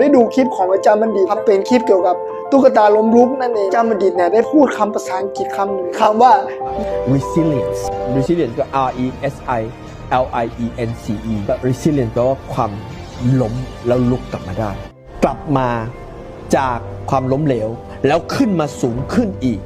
ได้ดูคลิปของอาจารย์บัณฑิตครับเป็นคลิปเกี่ยวกับตุ๊กตาล้มลุกนั่นเองอาจารย์บัณฑิตเนี่ยได้พูดคำภาษาอังกฤษคำหนึ่งคำว่า resilience resilience ก็ R E S I L I E N C E ก็ resilience แปลว่าความล้มแล้วลุกกลับมาได้ กลับมาจากความล้มเหลว แล้วขึ้นมาสูงขึ้นอีก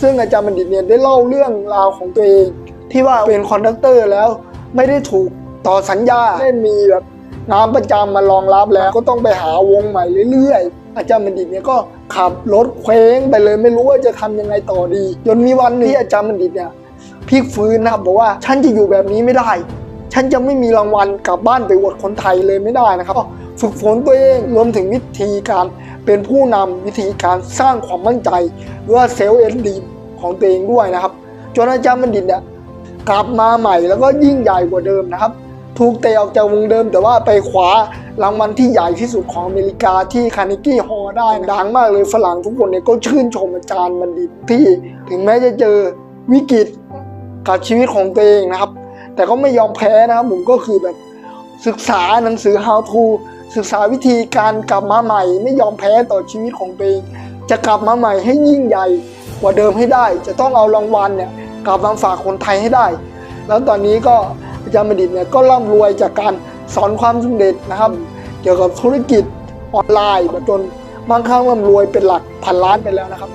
ซึ่งอาจารย์บัณฑิตเนี่ยได้เล่าเรื่องราวของตัวเอง ที่ว่าเป็นคอนดักเตอร์แล้วไม่ได้ถูกต่อสัญญาไม่มีแบบ งานประจำมารองรับแล้วก็ต้องไปหาวงใหม่เรื่อยๆ อาจารย์บัณฑิตเนี่ยก็ขับรถเคว้งไปเลยไม่รู้ว่าจะทำยังไงต่อดี จนมีวันนึงที่อาจารย์บัณฑิตเนี่ยพลิกฟื้นนะครับบอกว่าฉันจะอยู่แบบนี้ไม่ได้ ฉันจะไม่มีรางวัลกลับบ้านไปอวดคนไทยเลยไม่ได้นะครับฝึกฝนตัวเองรวมถึงวิธีการเป็นผู้นำวิธีการสร้างความมั่นใจหรือว่าเซลล์เอ็นดีของตัวเองด้วยนะครับ จนอาจารย์บัณฑิตเนี่ยกลับมาใหม่แล้วก็ยิ่งใหญ่กว่าเดิมนะครับ ถูกเตะออกจากวงเดิม แต่ว่าไปคว้ารางวัลที่ใหญ่ที่สุดของอเมริกาที่คาร์เนกี้ฮอล์ได้ดังมากเลยฝรั่งทุกคนเนี่ยก็ชื่นชมอาจารย์บัณฑิตที่ถึงแม้จะเจอวิกฤตกับชีวิตของตัวเองนะครับ แต่ก็ไม่ยอมแพ้นะครับผมก็คือแบบศึกษาหนังสือ how to ศึกษาวิธีการกลับมาใหม่ ไม่ยอมแพ้ต่อชีวิตของตัวเอง จะกลับมาใหม่ให้ยิ่งใหญ่กว่าเดิมให้ได้ จะต้องเอารางวัลเนี่ยกลับมาฝากคนไทยให้ได้ แล้วตอนนี้ก็ อาจารย์บัณฑิตเนี่ยก็ร่ำรวยจากการสอนความสำเร็จนะครับ เกี่ยวกับธุรกิจออนไลน์จนบางครั้งร่ำรวยเป็นหลักพันล้านไปแล้วนะครับ